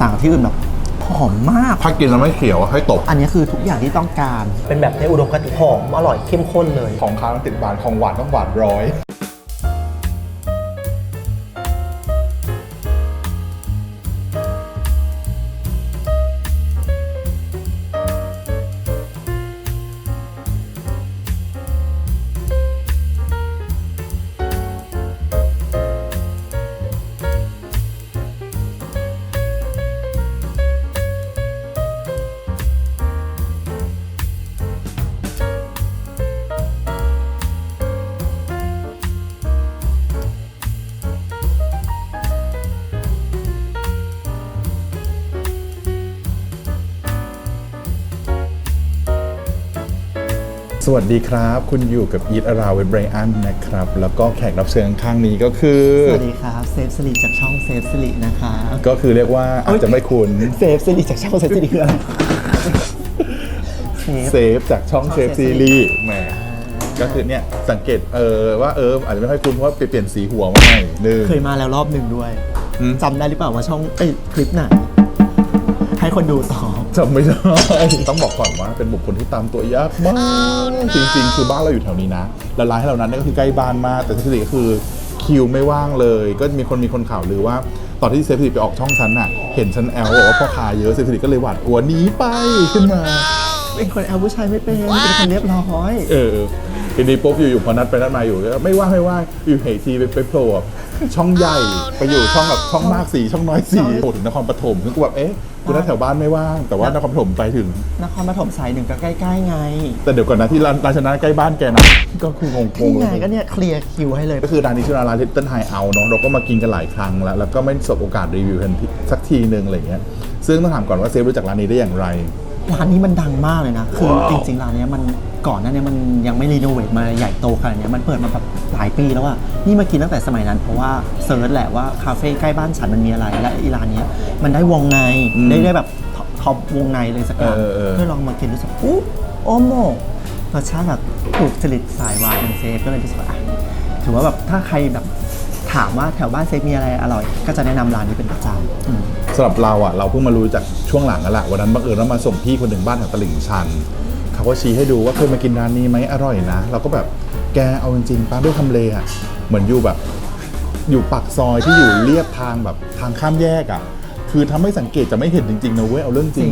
ต่างจากที่อื่นแบบหอมมาก ถ้ากินแล้วไม่เขียวให้ตบ อันนี้คือทุกอย่างที่ต้องการ เป็นแบบในอุดมคติหอมอร่อยเข้มข้นเลย ของค้างต้องติดหวานของหวานต้องหวานร้อย สวัสดีครับ คุณอยู่กับ Eat Around with Brian นะครับ แล้วก็แขกรับเชิญข้างนี้ก็คือ สวัสดีครับเซฟสิริจากช่องเซฟสิรินะคะก็คือเรียกว่าอาจจะไม่คุ้นเซฟสิริจากช่องเซฟสิริคืออะไรเซฟเซฟจากช่องช่องเซฟ Safe ซีรีส์แหมก็คือเนี่ยสังเกตเออว่าเอออาจจะไม่ค่อยคุ้นเพราะว่าไปเปลี่ยนสีหัวมาใหม่หนึ่งเคยมาแล้วรอบหนึ่งด้วยอืมจำได้หรือเปล่าว่าช่องเอ้ยคลิปไหนให้ คนดูตอบจำไม่ได้ ต้องบอกก่อนว่าเป็นบุคคลที่ตามตัวยากมาก จริงๆ คือบ้านเราอยู่แถวนี้นะ แล้วร้านให้เรานั้นเนี่ยก็คือใกล้บ้านมาก แต่เซฟซีก็คือคิวไม่ว่างเลย ก็มีคนมีคนข่าวลือว่า ตอนที่เซฟซีไปออกช่องฉันน่ะ เห็นฉันแอลบอกว่าพ่อค้าเยอะเซฟซีก็เลยหวาดกลัวหนีไปขึ้นมา เป็นคนเอาผู้ชายไม่เป็นเป็นคนเรียบร้อย เออทีนี้ปุ๊บอยู่ๆพอนัดไปนัดมาอยู่ก็ไม่ว่างไม่ว่างอยู่เหทีไปไปโผล่ ช่องใหญ่ไปอยู่ช่องแบบช่องมากสีช่องน้อยสีโผล่ถึงนครปฐมซึ่งกูแบบเอ๊ะกูนัดแถวบ้านไม่ว่าง แต่ว่านครปฐมไปถึง นครปฐมสายหนึ่งก็ใกล้ๆไง แต่เดี๋ยวก่อนนะที่ร้านร้านชนะใกล้บ้านแกนะก็คืองงนี่ๆไงก็เนี่ยเคลียร์คิวให้เลยก็คือร้านนี้ชื่อร้านลิตเติ้ลไฮเอาเนาะเราก็มากินกันหลายครั้งแล้วแล้วก็ไม่สบโอกาสรีวิวกันที่สักทีนึงอะไรเงี้ยซึ่งต้องถามก่อนว่าเซฟรู้จักร้านนี้ได้อย่างไร ร้านนี้มันดังมากเลยนะ คือจริงๆร้านเนี้ยมันก่อนหน้าเนี้มันยังไม่รีโนเวทมาใหญ่โตขนาดเนี้ยมันเปิดมาแบบหลายปีแล้วอะนี่มากินตั้งแต่สมัยนั้นเพราะว่าเซิร์ชแหละว่าคาเฟ่ใกล้บ้านฉันมันมีอะไรและอีร้านเนี้ยมันได้วงในอืมได้ได้แบบท็อปท็อปวงในเลยสักอย่างเออเออ ก็ลองมากินรู้สึกอู้โอโมรสชาติแบบถูกจริตสายวายเป็นเซฟก็เลยรู้สึกว่าอะ ถือว่าแบบถ้าใครแบบ ถามว่าแถวบ้านเซฟมีอะไรอร่อย ก็จะแนะนำร้านนี้เป็นประจำอืม สำหรับเราอะเราเพิ่งมารู้จากช่วงหลังนั่นแหละวันนั้นบังเอิญเรามาส่งพี่คนหนึ่งบ้านแถวตลิ่งชันเขาก็ชี้ให้ดูว่าเคยมากินร้านนี้ไหมอร่อยนะ เราก็แบบแกเอาจริงๆป้าด้วยทำเลอะเหมือนอยู่แบบ อยู่ปากซอยที่อยู่เรียบทางแบบทางข้ามแยกอะ คือถ้าไม่สังเกตจะไม่เห็นจริงๆนะเว้ยเอาเรื่องจริง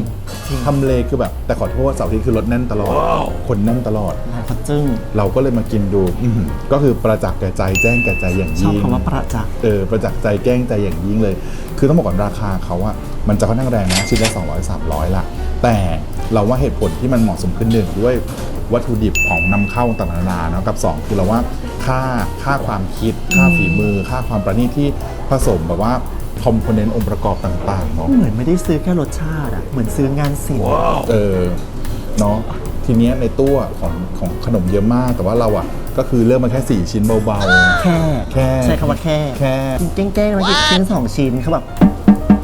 จริงทำเลคือแบบ แต่ขอโทษเสาร์อาที่คือรถแน่นตลอด คนแน่นตลอดร้านเขาจึ้งเราก็เลยมากินดูอื้อหือก็คือประจักษ์แก่ใจแจ้งแก่ใจอย่างชอบยิ่งคำว่าประจักษ์เออประจักษ์ใจแกล้งใจอย่างยิ่งเลย คือต้องบอกก่อนราคาเขาอะมันจะค่อนข้างแรงนะชิ้นละ200 300ละแต่เราว่าเหตุผลที่มันเหมาะสมขึ้นหนึ่งด้วยวัตถุดิบของนำเข้าต่างๆนานาเนาะกับ 2 คือเราว่าค่าค่าความคิด ค่าฝีมือ ค่าความประณีตที่ผสมแบบว่า คอมโพเนนต์องค์ประกอบต่างๆเนาะเหมือนไม่ได้ซื้อแค่รสชาติอะเหมือนซื้องานศิลป์เออเนาะทีเนี้ยในตู้อะของของขนมเยอะมาก แต่ว่าเราอะก็คือเลือกมาแค่ 4 ชิ้นเบาๆ แค่ แค่ ใช้คำว่าแค่แค่เก้งๆมันคือชิ้นสองชิ้นเขาแบบ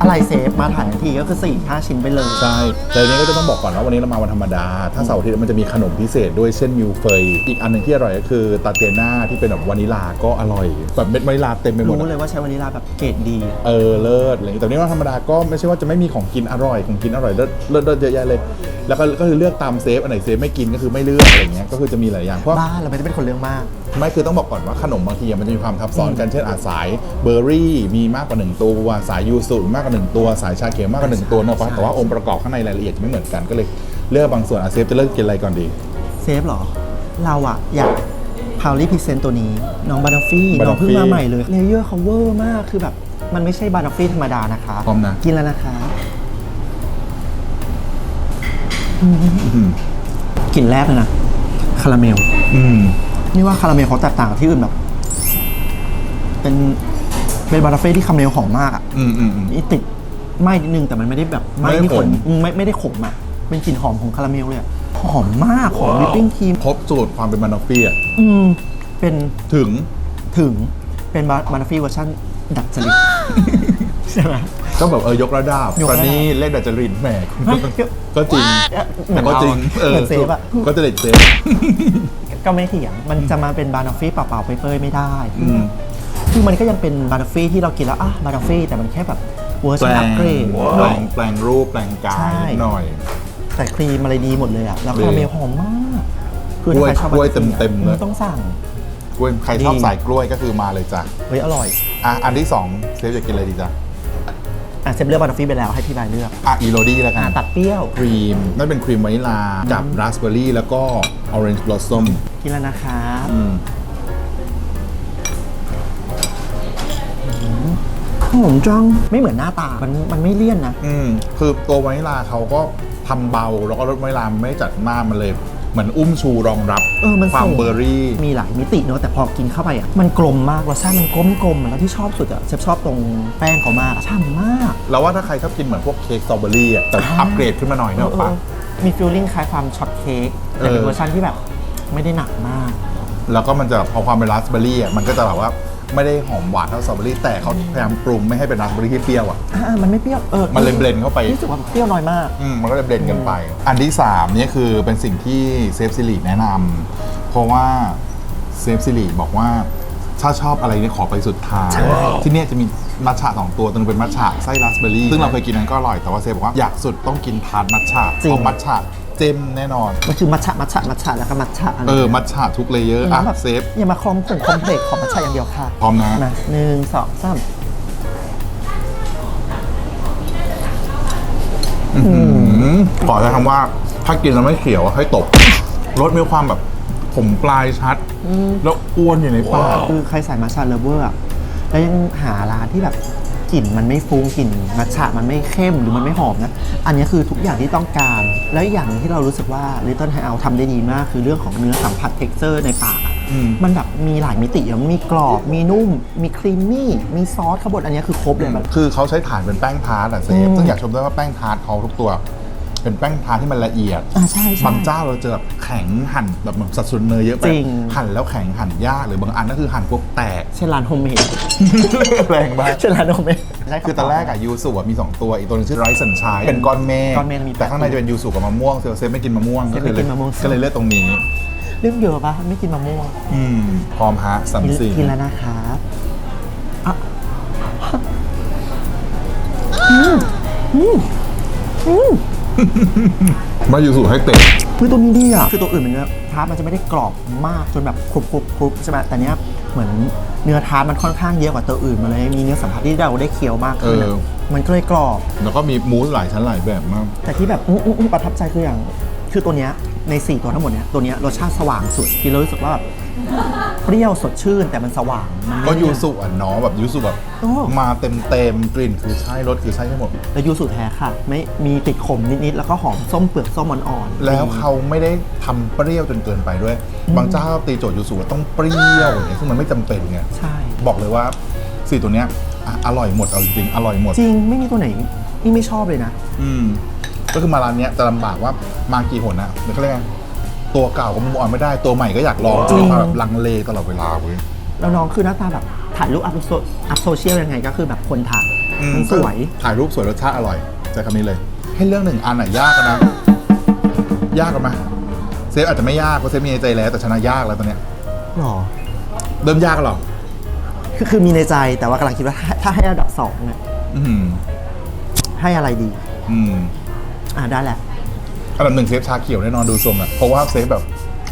อะไรเซฟมาถ่ายทันทีก็คือ4ี่ห้าชิ้นไปเลย ใช่แต่ทีนี้ก็จะต้องบอกก่อนว่าวันนี้เรามาวันธรรมดา ถ้าเสาร์อาทิตย์มันจะมีขนมพิเศษด้วยเช่นมิวเฟยอีกอันหนึ่งที่อร่อยก็คือตาเตียน่าที่เป็นแบบวานิลาก็อร่อยแบบเม็ดวานิลาเต็มไปหมดรู้อะเลยว่าใช้วานิลาแบบเกรดดี เออเลิศอะไรอย่างงี้แต่วันนี้วันธรรมดาก็ไม่ใช่ว่าจะไม่มีของกินอร่อยของกินอร่อยเลิศเลิศเลิศเยอะแยะเลย แล้วก็ก็คือเลือกตามเซฟอันไหนเซฟไม่กินก็คือไม่เลือกอะไรอย่างเงี้ยก็คือจะมีหลายอย่างเพราะบ้านเราไม่ได้เป็นคนเรื่องมาก ไม่คือต้องบอกก่อนว่าขนมบางทีมันจะมีความทับซ้อนกันเช่นอาสายเบอร์รี่มีมากกว่าหนึ่งตัวสายยูสุมากกว่าหนึ่งตัวสายชาเขียวมากกว่าหนึ่งตัวเนอะปะแต่ว่าองค์ประกอบข้างในรายละเอียดจะไม่เหมือนกันก็เลยเลือกบางส่วนอาเซฟจะเลือกกินอะไรก่อนดี เซฟเหรอ เราอะอยากพาวลี่พรีเซนต์ตัวนี้น้องบานาฟี่ Banoffee น้องเพิ่งมาใหม่เลยเลเยอร์เขาเวอร์มากคือแบบมันไม่ใช่บานาฟี่ธรรมดานะคะพร้อมนะกินแล้วนะคะ กลิ่นแรกเลยนะคาราเมล อืม นี่ว่าคาราเมลเขาแตกต่างกับที่อื่นแบบ เป็นเป็นบานาเฟ่ที่คาราเมลหอมมากอะอืมอืมอืม นี่ติดไหม้นิดนึงแต่มันไม่ได้แบบไหม้ไม่ได้ที่ขนขมอืมไม่ไม่ได้ขมอะเป็นกลิ่นหอมของคาราเมลเลยอะหอมมากหอมวิปปิ้งครีมครบสูตรความเป็นมานอฟฟี่อะอืมเป็นถึงถึงเป็นบาบานาฟี่เวอร์ชันดัดจริตใช่ไหม ก็แบบเออยกระดับยกตระอดับนนี้เลขดัจจริตแหมคุณเฮ้ยก็จริงเหมืแต่อนก็เราจริงอะเหมือนเซฟอะ ก็จะเด็ดเซฟ ก็ไม่เถียง มันจะมาเป็นบานาฟี่เปล่าๆเปยๆไม่ได้ อืม คือมันก็ยังเป็นบานาฟี่ที่เรากินแล้วอะบานาฟี่แต่มันแค่แบบเวอร์แปชัลนอังปเกรดแปลงแปลงรูปแปลงกาใช่ ยนิดหน่อย แต่ครีมอะไรดีหมดเลยอะ แล้วดีคาราเมลหอมมากกล้วยถ้าใครชอบกล้วยบัตตอร์เต็มๆเลย ต้องสั่ง กล้วยใครชอบดี สายกล้วยก็คือมาเลยจ้ะเฮ้ยอร่อย อะอันที่สองเซฟจะกินอะไรดีจ๊ะ อะเซฟเลือกบัตเตอร์ฟิไปแล้วให้พี่บายเลือกอะอีโรดี้แล้วกัอะนตัดเปรี้ยว ครีมนั่นเป็นครีมวานิลากับราสเบอร์รี่แล้วก็ออเรนจ์บลอสซัมกินแล้วนะครับอืมหอมจังไม่เหมือนหน้าตา มันมันไม่เลี่ยนนะ อืมคือตัววานิลาเขาก็ทำเบา แล้วก็รสวานิลามันไม่จัดมากมันเลย เหมือนอุ้มชูรองรับเออมันความส่งเบอร์รี่ มีหลายมิติเนอะแต่พอกินเข้าไปอะมันกลมมากรสชาติมันกลมกลมๆแล้วที่ชอบสุดอะเชฟชอบตรงแป้งเขามากอะฉ่ำมาก แล้วว่าถ้าใครชอบกินเหมือนพวกเค้กสตรอเบอรี่อะแต่อ่าอัปเกรดขึ้นมาหน่อยเนอะปะเออมีฟีลลิ่งคล้ายความช็อตเค้กแต่เป็นเออเวอร์ชันที่แบบไม่ได้หนักมาก แล้วก็มันจะพอความเป็นราสเบอร์รี่อะมันก็จะแบบว่า ไม่ได้หอมหวานเท่าสตรอเบอรี่แต่เขาพยายามปรุงไม่ให้เป็นราสเบอร์รี่ที่เปรี้ยวอะ อ่ามันไม่เปรี้ยวเออมันเลยเบลนด์เข้าไป รู้สึกว่าเปรี้ยวน้อยมาก อืมมันก็เลยเบลนด์กันไป อันที่3เนี่ยคือเป็นสิ่งที่เซฟซิลิแนะนำเพราะว่าเซฟซิลิบอกว่าถ้าชอบอะไรเนี่ยขอไปสุดท้ายที่เนี่ยจะมีมัทฉะสองตัวตัวนึงเป็นมัทฉะไส้ราสเบอร์รี่ซึ่งเราเคยกินนั้นก็อร่อยแต่ว่าเซฟบอกว่าอยากสุดต้องกินทาร์ตมัทฉะจริง เพราะมัทฉะเจมแน่นอน มันคือมัทฉะมัทฉะมัทฉะแล้วก็มัทฉะอันเอนี้อมัทฉะทุกเลเยอร์ อะแบบเซฟ อย่ามาคอมผงคอมเพล็กซ์ของมัทฉะอย่างเดียวค่ะพร้อมนะ มาหนึ่งสองสามอืมขอใช้คำว่า ถ้ากินแล้วไม่เขียวอะให้ตบรสมีความแบบผมปลายชัด แล้วอ้วนอยู่ในปากคือใครใส่มัทฉะเลฟเวอร์อะแล้วยังหาร้านที่แบบ กลิ่นมันไม่ฟุ้งกลิ่นมัทฉะมันไม่เข้มหรือมันไม่หอมนะ อันนี้คือทุกอย่างที่ต้องการ แล้วอีกอย่างหนึงที่เรารู้สึกว่า Little High Out ทำได้ดีมาก คือเรื่องของเนื้อสัมผัส texture ในปากอะอืม มันแบบมีหลายมิติอะมันมีกรอบ มีนุ่ม มีครีมมี่ มีซอสข้างบนอันนี้คือครบเลยแบบ คือเขาใช้ฐานเป็นแป้งทาร์ตอะเซอืฟมซึ่งอยากชมด้วยว่าแป้งทาร์ตเขาทุกตัว เป็นแป้งทาร์ตที่มันละเอียดอ่าใช่ใช่ บางเจ้าเราเจอแบบแข็งหั่นแบบเหมือนสัดส่วนเนยเยอะไปจริง หั่นแล้วแข็งหั่นยากหรือบางอันก็คือหั่นปุ๊บแตก เช่นร้านโฮมเมดแรงมาก เช่นร้านโฮมเมด คือตอนแรกอะยูสุอะมี 2 ตัวอีกตัวหนึงชื่อไรซ์สันชายเป็นก้อนเมฆก้อนเมฆมีแต่ข้างในจะเป็นยูสุกับมะม่วงเซลเซฟไม่กินมะม่วงเซฟไม่กินมะม่วง ก็เลยเลือกตรงนี้ เรื่องเยอะปะไม่กินมะม่วงอืมพร้อมฮะสามกินสี่กินแล้วนะครับอะมายูสุให้เตะคือตัวนี้ดีอะคือตัวอื่นมันเนื้อทาร์ตมันจะไม่ได้กรอบมากจนแบบครุบครุบครุบใช่ไหมแต่เนี้ยเหมือนเนื้อทาร์ตมันค่อนข้างเยอะกว่าตัวอื่นมาเลยมีเนื้อสัมผัสที่เราได้เคี้ยวมากขึ้นอะมันก็เลยกรอบ แล้วก็มีมูสหลายชั้นหลายแบบมาก แต่ที่แบบอื้ออื้ออื้อประทับใจคืออย่าง คือตัวเนี้ยใน 4 ตัวทั้งหมดเนี้ยตัวเนี้ยรสชาติสว่างสุดกินแล้วรู้สึกว่าแบบ เปรี้ยวสดชื่นแต่มันสว่างมันไม่ก็ยูสุอะเนาะแบบยูสุแบบโอ้มาเต็มเต็มๆกลิ่นคือใช่รสคือใช่ทั้งหมด แล้วยูสุแท้ค่ะ ไม่มีติดขมนิดๆแล้วก็หอมส้มเปลือกส้มอ่อนๆแล้วเขาไม่ได้ทำเปรี้ยวจนเกินไปด้วย บางเจ้าตีโจทย์ยูสุว่าต้องเปรี้ยวอย่างเงี้ยซึ่งมันไม่จำเป็นไงใช่ บอกเลยว่าสี่ตัวเนี้ยอะอร่อยหมดเอาจริงๆอร่อยหมด จริงไม่มีตัวไหนนี่ไม่ชอบเลยนะ อืมก็คือมาร้านเนี้ยจะลำบากว่ามากี่หนนะเดี๋ยวเขาเรียกไง ตัวเก่าก็มุมอ่อนไม่ได้ตัวใหม่ก็อยากลองจริงมาแบบลังเลตลอดเวลาเว้ย แล้วน้องคือหน้าตาแบบถ่ายรูปอัพโซอัพโซเชียลยังไงก็คือแบบคนถ่ายอืมันสวย ถ่ายรูปสวยรสชาติอร่อยใช้คำนี้เลย ให้เรื่องหนึ่งอันไหนยากกันนะ ยากกันไหมเซฟอาจจะไม่ยากเพราะเซฟมีในใจแล้วแต่ชนะยากแล้วตอนเนี้ยหรอ เริ่มยากกันหรอคือคือมีในใจแต่ว่ากำลังคิดว่าถ้าถ้าให้อันดับสองเนี่ยอืมให้อะไรดี อืม อ่าได้แหละ อันดับหนึ่งเซฟชาเขียวแน่นอนดูทรงอะเพราะว่าเซฟแบบ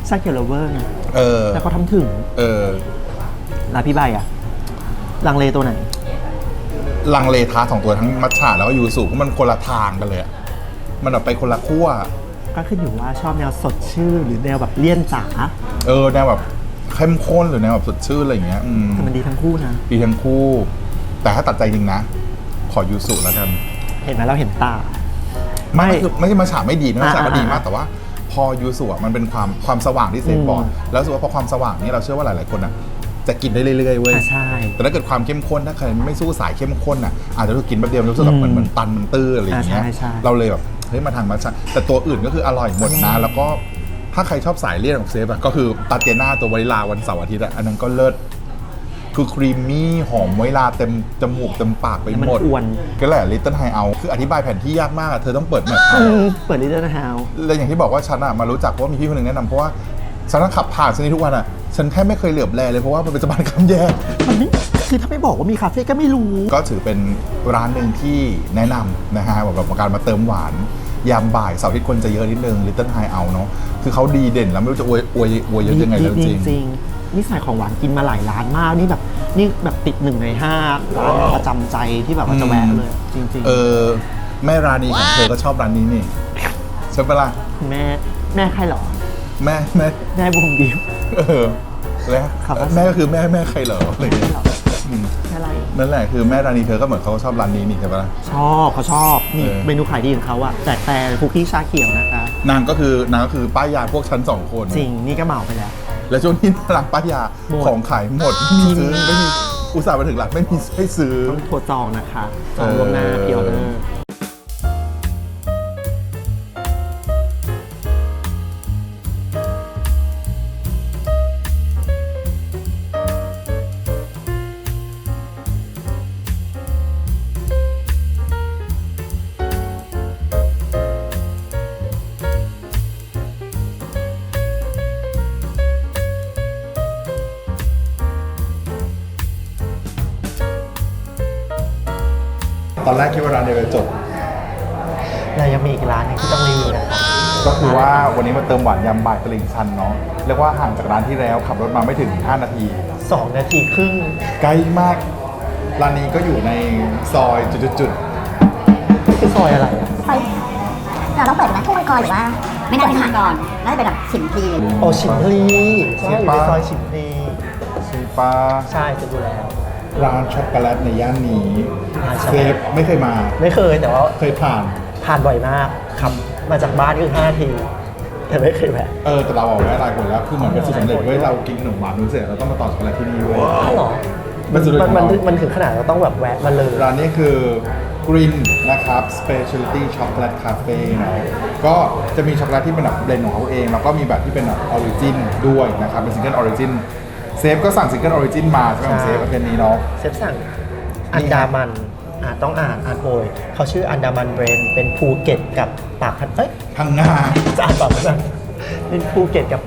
ซาเกลเลเวอร์ไงเออแต่เขาทำถึงเออลาพี่ใบอะลังเลตัวไหน ลังเลท้าสองตัวทั้งมัทฉะแล้วก็ยูสุเพราะมันคนละทางกันเลยอะมันแบบไปคนละขั้ว ก็ขึ้นอยู่ว่าชอบแนวสดชื่นหรือแนวแบบเลี่ยนจ๋าเออแนวแบบเข้มข้นหรือแนวแบบสดชื่นอะไรอย่างเงี้ยอืมแต่มันดีทั้งคู่นะ ดีทั้งคู่ แต่ถ้าตัดใจจริงนะ ขอยูสุแล้วกัน เห็นไหมเราเห็นตา ไม่ไม่คือไม่ใช่มาฉาไม่ดีนะมาฉาก็อ่าดีมากอ่าแต่ว่า พอยูสุอะมันเป็นความความสว่างที่เซฟอืมบอกแล้วรู้สึกว่าพอความสว่างนี้เราเชื่อว่าหลาย ๆ คนอะจะกินได้เรื่อยๆเว้ย อะใช่ แต่ถ้าเกิดความเข้มข้นถ้าใครไม่สู้สายเข้มข้นอะอาจจะรู้สึกกินแป๊บเดียวรู้สึกแบบเหมือนอืมเหมือนตันมันตื้ออะไรอย่างเงี้ยอ่าใช่ใช่ เราเลยแบบเฮ้ยมาทางมัทฉะแต่ตัวอื่นก็คืออร่อยหมดนะแล้วก็ถ้าใครชอบสายเลี่ยนของเซฟอะก็คือตาเจน่าตัววานิลาวันเสาร์อาทิตย์อะอันนั้นก็เลิศ คือครีมมี่หอมวานิลาเต็มจมูกเต็มปากไปแล้วมันหมดอ้วน ก็แหละลิตเติ้ลไฮเอาคืออธิบายแผนที่ยากมากอะเธอต้องเปิดแมพอืมเปิดลิตเติ้ลฮาวแล้วอย่างที่บอกว่าฉันอะมารู้จักเพราะว่ามีพี่คนหนึ่งแนะนำเพราะว่าฉันนั่งขับผ่านเส้นนี้ทุกวันอะฉันแทบไม่เคยเหลือบแลเลยเพราะว่ามันเป็นสะพานข้ามแยก มันไม่คือถ้าไม่บอกว่ามีคาเฟ่ก็ไม่รู้ ก็ถือเป็นร้านหนึ่งที่แนะนำนะฮะแบบการมาเติมหวาน ยามบ่ายเสาร์อาที่คนจะเยอะนิดนึง Little High เอาเนาะคือเขาดีเด่นแล้วไม่รู้จะอวยอวยอวยเยอะยังไงแล้วจริงจริงๆ นี่ใส่ของหวานกินมาหลายร้านมากนี่แบบนี่แบบติดหนึ่งในห้าร้านประจำใจที่แบบว่าจะแวะเลย จริงเออ แม่ร้านนี้ของเธอก็ชอบร้านนี้นี่ใช่ปะล่ะๆแม่แม่ใครเหรอ แม่แม่แม่บุมดิว เออแล้วครับ แม่ก็คือแม่แม่ใครเหรออะไรอย่างเงี้ยอืมแม่อะไร นั่นแหละคือแม่ร้านนี้เธอก็เหมือนเขาก็ชอบร้านนี้นี่ใช่ปะล่ะ ชอบเขาชอบนี่เออ เมนูขายดีของเขาอะแต่แต่คุกกี้ชาเขียวนะคะ นางก็คือนางก็คือป้ายยาพวกชั้นสองคน จริงนี่ก็เหมาไปแล้ว แล้วช่วงนี้ร้านป้ายยาหมด ของขายหมดไม่มีซื้อไม่มีอุตส่าห์มาถึงหลักไม่มีให้ซื้อ ต้องโทรจองนะคะจองล่วงหน้าเออ พิออเดอร์ แรกคิดว่าร้านเดียวจะจบเรายังมีอีกร้านหนึงที่ต้องรีวิวนะคะก็คือว่าวันนี้มาเติมหวานยำบ่ายตลิ่งชันเนาะเรียกว่าห่างจากร้านที่แล้วขับรถมาไม่ถึง 5 นาที สองนาทีครึ่งใกล้มาก ร้านนี้ก็อยู่ในซอยจุดนี่คือซอยอะไรอะซอยเราต้องเปิดไหมทุ่งมังกรหรือว่าไม่น่าเป็นมังกรน่าจะเป็นแบบฉิมพลีโอชิมพลีใช่อยู่ในซอยชิมพลีๆซีปาใช่จะดูแล้ว ร้านช็อกโกแลตในย่านนี้ร้านช็อกเซโกแลตฟไม่เคยมา ไม่เคยแต่ว่าเคยผ่านผ่านบ่อยมากขับมาจากบ้านก็คือ5นาที แต่ไม่เคยแวะเออแต่เราเอาแวะหลายคนแล้วคือเหมือนเป็นสูตรสำเร็จเว้ยเรากินขนมหวานนู้นเสร็จเราต้องมาต่อช็อกโกแลตที่นี่เว้ย อ้าวเหรอเป็นสูตรเด็ดมันของมันเรามันถึงขนาดเราต้องแบบแวะมาเลย ร้านนี้คือกรินนะครับ Specialty Chocolate Cafe นะก็จะมีช็อกโกแลตที่เป็นแบบเบลนด์ของเขาเอง แล้วก็มีแบบที่เป็นแบบออริจินด้วยนะครับ เป็นซิงเกิลออริจิน เซฟก็สั่งซิงเกิลออริจินมาใช่ไหมของเซฟประเภทนี้เนาะ เซฟสั่งอันดามันอ่าต้องอ่านอ่านโอยเขาชื่ออันดามันเบรนเป็นภูเก็ตกับปากพันเอ้ยพังงา จะอ่านปากพันเป็นภูเก็ตกับ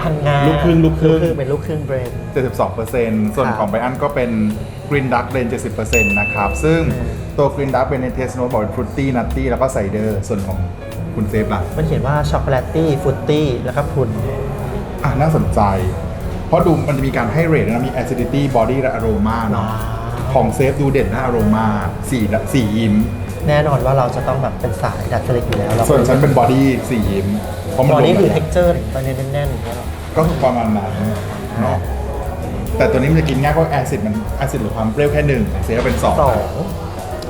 พังงาลูกครึ่งลูกครึ่ง เป็นลูกครึ่งเบรน 72%ส่วนครับของไบอันก็เป็น Green Duck Blend 70%นะครับ ซึ่งตัว Green Duck เป็นในเทสโนบอกเป็นฟรุตตี้นัตตี้แล้วก็ไซเดอร์ส่วนของคุณเซฟล่ะมันเขียนว่าช็อกโกแลตตี้ฟรุตตี้แล้วก็พรุน อะน่าสนใจ เพราะดูมันจะมีการให้เรทนะมี acidity body และ aroma เนาะว้าวของเซฟดูเด่นนะ aroma สี่ละสี่ยิ้ม แน่นอนว่าเราจะต้องแบบเป็นสายดัดจริตอยู่แล้วเราส่วนฉันเป็น body สี่ยิ้มเพราะมันตอนนี้รวมคือกัเท็กเจอร์มันแน่นๆอย่างเงี้ยหรอก็คือประมาณนั้นเนาะแต่ตัวนี้มันจะกินง่ายเพราะแอซิดมันแอซิดหรือความเปรี้ยวแค่หนึ่งของเซฟเป็นสองสอง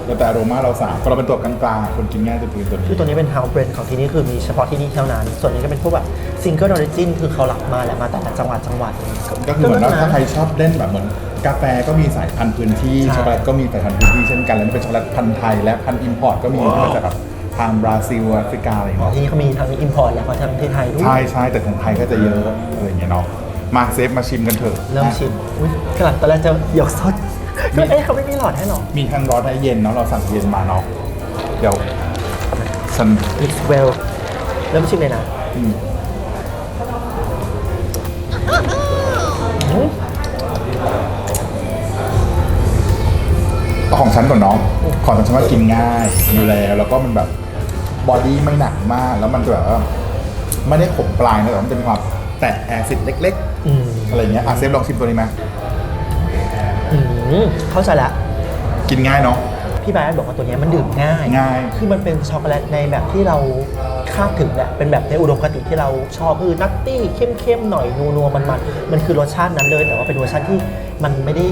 แล้วแต่ aroma เราสามพอเราเป็นตัวกลางๆคนกินง่ายจะเป็นตัวนี้คือตัวนี้เป็น house brand ของที่นี่คือมีเฉพาะที่นี่เท่านั้น ส่วนนี้ก็เป็นพวกแบบ ซิงเกิลออริจินคือเขารับมาแหละมาแต่ละจังหวัดจังหวัดก็คือเหมือนว่าถ้าใครก็ชอบเล่นแบบเหมือนกาแฟก็มีสายพันธุ์พื้นที่ใช่ช็อกโกแลตก็มีสายพันธุ์พื้นที่เช่นกันแล้วนี่เป็นช็อกโกแลตพันธุ์ไทยและพันธุ์อิมพอร์ตก็มีที่มาจากแบบทางบราซิลแอฟริกาอะไรอย่างอ๋อเงี้ยที่นี่เขามีทั้งอิมพอร์ตแล้วก็ทั้งที่ไทยด้วยใช่ใช่แต่ของไทยก็จะเยอะอะไรอย่างเงี้ยเนาะมาเซฟมาชิมกันเถอะเริ่มชิมอุ้ยกระดาษตอนแรกจะหยกซดก็เอ๊ะเขาไม่มีหลอดให้หรอมีทั้งร้อนและเย็นเนาะเราสั่งเย็นมาเนาะเดี๋ยวฉัน mix well เริ่มชิมเลยนะ เอาของฉันก่อนเนาะของฉันว่ากินง่ายอยู่แล้วแล้วก็มันแบบบอดี้ไม่หนักมาก แล้วมันจะแบบว่าไม่ได้ขมปลายนะแต่ว่ามันจะมีความแตะแอซิดเล็กอืมๆอะไรเงี้ยอะเซฟลองชิมตัวนี้ไหมอืมเข้าใจละ กินง่ายเนาะ พี่บายบอกว่าตัวเนี้ยมันดื่มง่าย ง่าย คือมันเป็นช็อกโกแลตในแบบที่เราคาดถึงแหละ เป็นแบบในอุดมคติที่เราชอบคือนัตตี้เข้มๆหน่อยนัวๆมันมันๆมันคือรสชาตินั้นเลย แต่ว่าเป็นเวอร์ชันที่ มันไม่ได้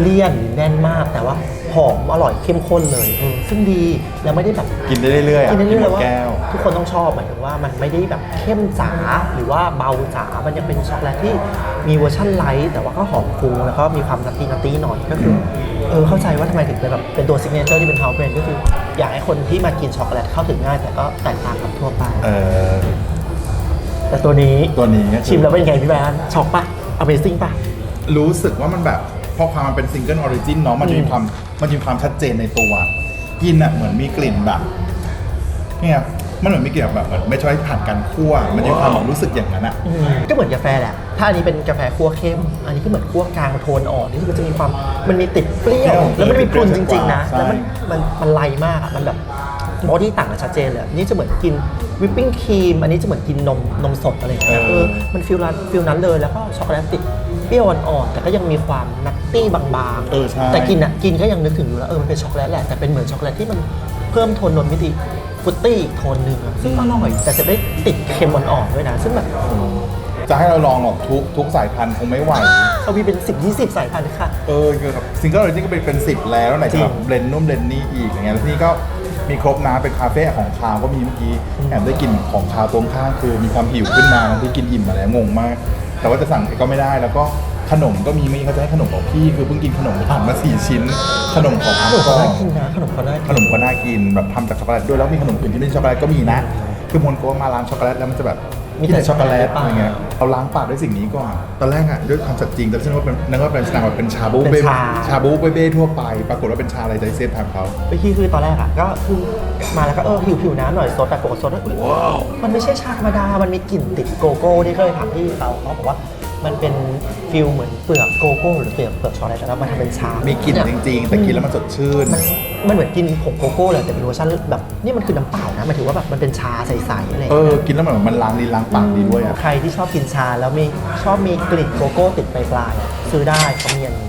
เลี่ยนหรือแน่นมาก แต่ว่าหอมอร่อยเข้มข้นเลยเออซึ่งดีแล้วไม่ได้แบบ กินได้เรื่อยๆอะกินได้เรื่อยหๆมดว่าแก้ว ทุกคนต้องชอบหมายถึงว่ามันไม่ได้แบบเข้มจ๋าหรือว่าเบาจ๋า มันยังเป็นช็อกโกแลตที่มีเวอร์ชั่นไลท์แต่ว่าก็หอมฟูแล้วก็มีความนัตตี้นัตตี้หน่อยก็คือเออเข้าใจว่าทำไมถึงเป็นแบบเป็นตัวซิกเนเจอร์ที่เป็นเฮาส์แบรนด์ก็คือ อยากให้คนที่มากินช็อกโกแลตเข้าถึงง่าย แต่ก็แตกต่างกับทั่วไป เออ แต่ตัวนี้ตัวนี้ก็คือ ชิมแล้วเป็นไงพี่แบนช็อกปะ Amazing ปะ รู้สึกว่ามันแบบพอความมันเป็นซิงเกิลออริจินเนาะมันจะมีความมันจะมีความชัดเจนในตัวกินอะเหมือนมีกลิ่นแบบเนี่ยมันเหมือนไม่เกี่ยวกับแบบเหมือนไม่ใช่ผ่านการคั่ว มันจะมีความแบบรู้สึกอย่างนั้นอะอืมก็เหมือนกาแฟแหละ ถ้าอันนี้เป็นกาแฟคั่วเข้ม อันนี้ก็เหมือนคั่วกลางโทนอ่อนนี่คือมันจะมีความ มันมีติดเปรี้ยว แล้วมันมีกลุ่นจริงๆนะใช่แล้วมันมันมันไลมากอะมันแบบบอดี้ต่างกันชัดเจนเลยนี่จะเหมือนกินวิปปิ้งครีม อันนี้จะเหมือนกินนมนมสดอะไรอย่างเงี้ย เออ มันฟิลนั้นฟิลนั้นเลย แล้วก็ช็อกโกแลตติด เปรี้ยวอ่อนๆแต่ก็ยังมีความนัตตี้บางๆเออใช่ แต่กินอะกินก็ยังนึกถึงอยู่แล้วเออมันเป็นช็อกโกแลตแหละแต่เป็นเหมือนช็อกโกแลตที่มันเพิ่มโทนนนมิติฟรุตตี้อีกโทนหนึ่งอะซึ่งอร่อยแต่จะได้ติดเค็มอ่อนๆด้วยนะซึ่งแบบจะให้เราลองหรอกทุกทุกสายพันธุ์คงไม่ไหวเขามีเป็น 10 20 สายพันธุ์ค่ะ เออเกี่ยวกับซิงเกิลออริจินก็เป็นเป็นสิบแล้วไหนจริจะงแบบเบรนนุ่มเบรนนี่อีกอย่างเงี้ยแล้วที่นี่ก็มีครบนะเป็นคาเฟ่ของคาวก็มีเมื่อกี้แอบได้กลิ่นของคาวตรงข้างคือมีความหิวขึ้นมาที่กินอิ่มมาแล้วงงมาก แต่ว่าจะสั่งก็ไม่ได้แล้วก็ขนมก็มีไม่เขาจะให้ขนมของพี่คือเพิ่งกินขนมผ่านมาสี่ชิ้น ขนมของขอานมก็เขาน่ากินนะขนมเขาน่ากินขนมก็น่ากินแบบทำจากช็อกโกแลตด้วยแล้วมีขนมอื่นที่ไม่ใช่ช็อกโกแลตก็มีนะ คือมนโกว่ามาร้านช็อกโกแลตแล้วมันจะแบบ มีมีแต่แต่ช็อกโกแลตช็อกโกแลตอะไรเงี้ยเราล้างปากด้วยสิ่งนี้ก่อนตอนแรกอะด้วยความสัตย์จริงแต่ฉันว่าเป็นนึกว่าเป็นชาแบบเป็นชาบูเป็นเบ้ชา ชาบูเบ้ทั่วไป ปรากฏว่าเป็นชาอะไรใจเซฟทางเขาไปที่คือตอนแรกอะก็คือมาแล้วก็เออผิวผิวน้ำหน่อยซดแต่ปกติซดแล้วอุ๊ยมันไม่ใช่ชาธรรมดา มันมีกลิ่นติดโกโก้ที่เคยถามที่เราเขาบอกว่า มันเป็นฟิลเหมือนเปลือกโกโก้หรือเปลือกเปลือกช็อกโกแลตแล้วมันทำเป็นชามีมีกลิ่นจริงๆ แต่กินแล้วมันสดชื่นมันมันเหมือนกินผงโกโก้เลยแต่เป็นเวอร์ชันแบบนี่มันคือน้ำเปล่านะหมายถึงว่าแบบมันเป็นชาใสๆอะไรอย่างเอเงี้ยอกินแล้วมันมันล้างลิ้นล้างปากดีด้วยอะ ใครที่ชอบกินชาแล้วมีชอบมีกลิ่นโกโก้ติดปลายๆซื้อได้เขามีอันนี้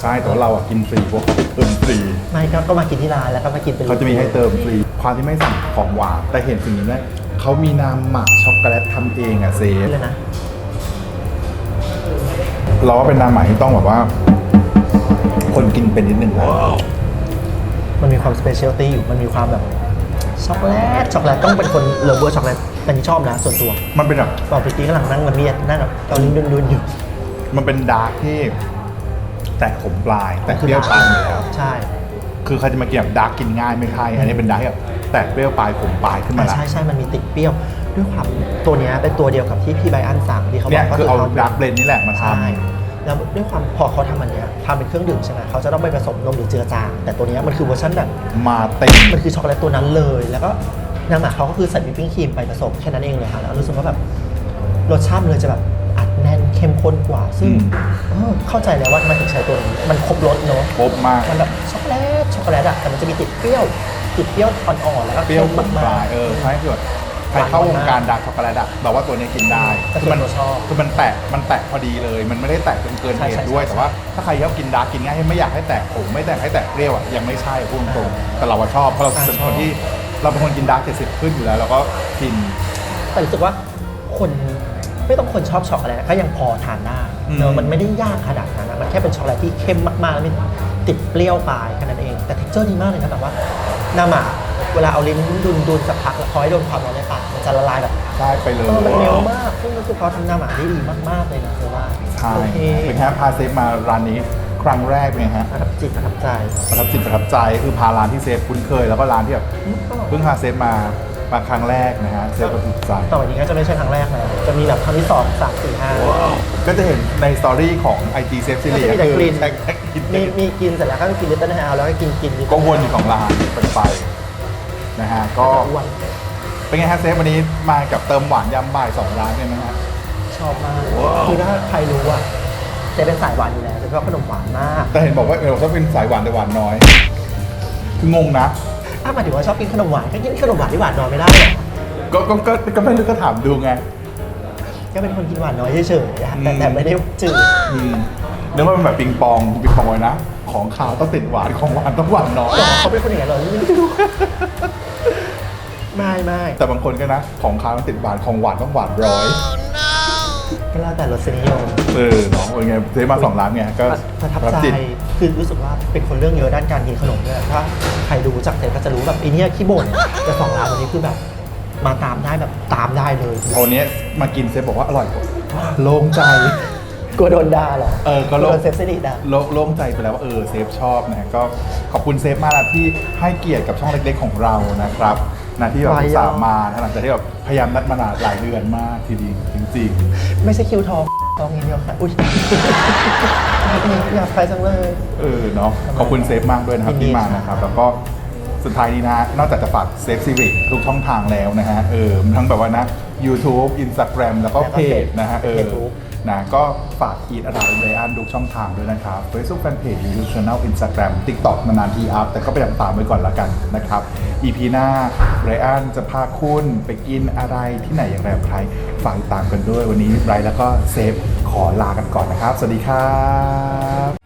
ใช่แต่ว่าเราอะกินฟรีพวกเติมฟรี ไม่ก็ก็มากินที่ร้านแล้วก็มากินเป็นเขาจะมีให้เติมฟรี ความที่ไม่สั่งของหวานแต่เห็นสิ่งนี้ไหมเขามีน้ำหมักช็อกโกแลตทำเองอะเซฟเลยนะ เราว่าเป็นน้ำหมักที่ต้องแบบว่า คนกินเป็นนิดนึงนะมันมีความสเปเชียลตี้อยู่ มันมีความแบบช็อกโกแลต ช็อกโกแลตต้องเป็นคนเลิฟเวอร์ช็อกโกแลตอันนี้ชอบนะส่วนตัวมันเป็นแบบบอกพี่กี้กำลังนั่งละเมียดนั่งแบบเกาลิ้นดุนๆอยู่ มันเป็นดาร์กที่ แตกขมปลาย แต่เปรี้ยวปลายอยู่แล้ว ใช่ คือใครจะมากินแบบดาร์กกินง่ายไม่ใช่อันนี้เป็นดาร์กที่แบบแตกเปรี้ยวปลายขมปลายขึ้นมาอะแล้วใช่ใช่มันมีติดเปรี้ยวด้วยความตัวเนี้ยเป็นตัวเดียวกับที่พี่ไบอันสั่งที่เขาบเนี่อยกก็คือเอาทำดาร์กเบลนนี่แหละมาทใช่ แล้วด้วยความพอเขาทำอันเนี้ยทำเป็นเครื่องดื่มใช่ไหมเขาจะต้องไปผสมนมหรือเจือจาง แต่ตัวเนี้ยมันคือเวอร์ชันแบบำมาเต็ม มันคือช็อกโกแลตตัวนั้นเลย แล้วก็น้ำหมักเขาก็คือใส่วิปปิ้งครีมไปผสมแค่นั้นเองเลยค่ะแล้วรู้สึกว่าแบบรสชาติมันเลยจะแบบอัดแน่นเข้มข้นกว่า ซึ่งอืม เออเข้าใจแล้วว่าทำไมถึงใช้ตัวนี้มันครบรสเนอะครบมาก มันแบบช็อกโกแลตช็อกโกแลตอะแต่มันจะมีติดเปรี้ยว ติดเปรี้ยวอ่อนๆแล้วก็เปรี้ยวขมามปลายกเออใช่คือแบบ ใครเข้าวงการดาร์กช็อกโกแลตอะเราว่าตัวนี้กินได้แต่คือส่วมันนตัวชอบคือมันแตกมันแตกพอดีเลย มันไม่ได้แตกจนเกินใช่เหใช่ตุด้วยใช่แต่ว่าถ้าใครชอบกินดาร์กกินง่ายไม่อยากให้แตกขมไม่แตกให้แตกเปรี้ยวอะยังไม่ใช่พูดตรงๆแต่เราอะชอบเพราะเราอ่าเป็นชอบคนที่เราเป็นคนกินดาร์กเจ็ดสิบขึ้นอยู่แล้วเราก็กิน แต่รู้สึกว่าคนไม่ต้องคนชอบช็อกโกแลตก็ยังพอทานได้อืม เนอะมันไม่ได้ยากขนาดนั้นอะมันแค่เป็นช็อกโกแลตที่เข้มมากๆแล้วมีติดเปรี้ยวปลายแค่นั้นเองแต่เท็กเจอร์ดีมากเลยนะแบบว่าน้ำหมากเวลาเอาลิ้นดุนดุนๆสักพักแล้วคอยโดนความร้อนในปากมัน จะละลายแบบได้ไปเลยเออมันเร็วมาก ซึ่งรู้สึกเขาทำน้ำหมากได้ดีมากๆเลยนะคือว่าใช่โอเคเป็นแค่พาเซฟมาร้านนี้ครั้งแรกเป็นไงฮะประทับจิตประทับใจ ประทับจิตประทับใจคือพาร้านที่เซฟคุ้นเคย แล้วก็ร้านที่แบบเพิ่งพาเซฟมามาครั้งแรกนะฮะเซฟประทับใจ ต่อไปนี้ก็จะไม่ใช่ครั้งแรกแล้ว จะมีแบบครั้งที่สองสามสี่ห้าก็จะเห็นในสตอรี่ของ IG s a f e ก็ Series จะมีแต่กลิ่นแท็กแท็กกินมีมีกินเสร็จแล้วก็กินลิตเติ้ลฮาวแล้วก็กินกินก็วนอยู่ของร้านเป็นไปนะฮะก็ อ้วน เป็นไงฮะเซฟวันนี้มากับเติมหวานยำบ่ายสองร้านเนี่ยนะฮะ ชอบมากคือถ้าใครรู้อะเจะเป็นสายหวานอยู่แล้วจะชอบขนมหวานมากแต่เห็นบอกว่าเออถ้าเป็นสายหวานแต่หวานน้อย คืองงนะ ถ้าหมายถึงว่าชอบกินขนมหวานก็กินขนมหวานที่หวานน้อยไม่ได้หรอกก็ก็ก็ก็ไม่รู้ก็ถามดูไง ก็เป็นคนกินหวานน้อยเฉยๆนะแต่อืม แต่ไม่ได้จืดอืมนึกว่าเป็นแบบปิงปองปิงปองไว้นะ ของขาวต้องติดหวานของหวานต้องหวานน้อยแต่เขาเป็นคนอย่างนั้นเหรอไม่รู้ ไม่ไม่แต่บางคนก็นะ ของขาวต้องติดหวานของหวานต้องหวานร้อยก็แล้วแต่รสนิยมเออเนาะเป็นไงเซฟมาสองร้านไงก็ประทับใจจิตคือรู้สึกว่าเป็นคนเรื่องเยอะด้านการกินขนมด้วยถ้าใครรู้จักเซนก็จะรู้แบบไอ้เนี่ยขี้บ่นแต่สองร้านวันนี้คือแบบมาตามได้แบบตามได้เลยเอาเนี้ยมากินเซฟบอกว่าอร่อยกว่าโล่งใจกลัวโดนด่าเหรอ เออ ก็โล่โดงนเซฟสนิทด่าโล่โล่งใจไปแล้วว่าเออเซฟชอบนะฮะก็ขอบคุณเซฟมากนะที่ให้เกียรติกับช่องเล็กๆของเรานะครับ นะที่แบบไว้อุตสามมาหลังจากที่แบบพยายามนัดมานานหลายเดือนมากทีเดียวจริงไม่ใช่คิวทองทองอย่างเดียวค่ะ อุ้ยอยากไปจังเลย ๆเออเนาะขอบคุณเซฟมากด้วยนะครับยินดีที่มาค่ะนะครับ แล้วก็สุดท้ายนี้นะ นอกจากจะฝากเซฟซีวิทุกช่องทางแล้วนะฮะเออทั้งแบบว่านะ YouTube Instagram แล้วก็แล้วก็เพจนะฮะเออ Facebook นะก็ฝากอีทอะไรไบรอันทุกช่องทางด้วยนะครับ Facebook Fanpage YouTube Channel Instagram TikTok นานๆทีอัพแต่ก็ไปตามๆไว้ก่อนละกันนะครับ EP หน้าไบรอันจะพาคุณไปกินอะไรที่ไหนอย่างไรกับใครฝากติดตามกันด้วยวันนี้ไบรท์แล้วก็เซฟขอลากันก่อนนะครับ สวัสดีครับ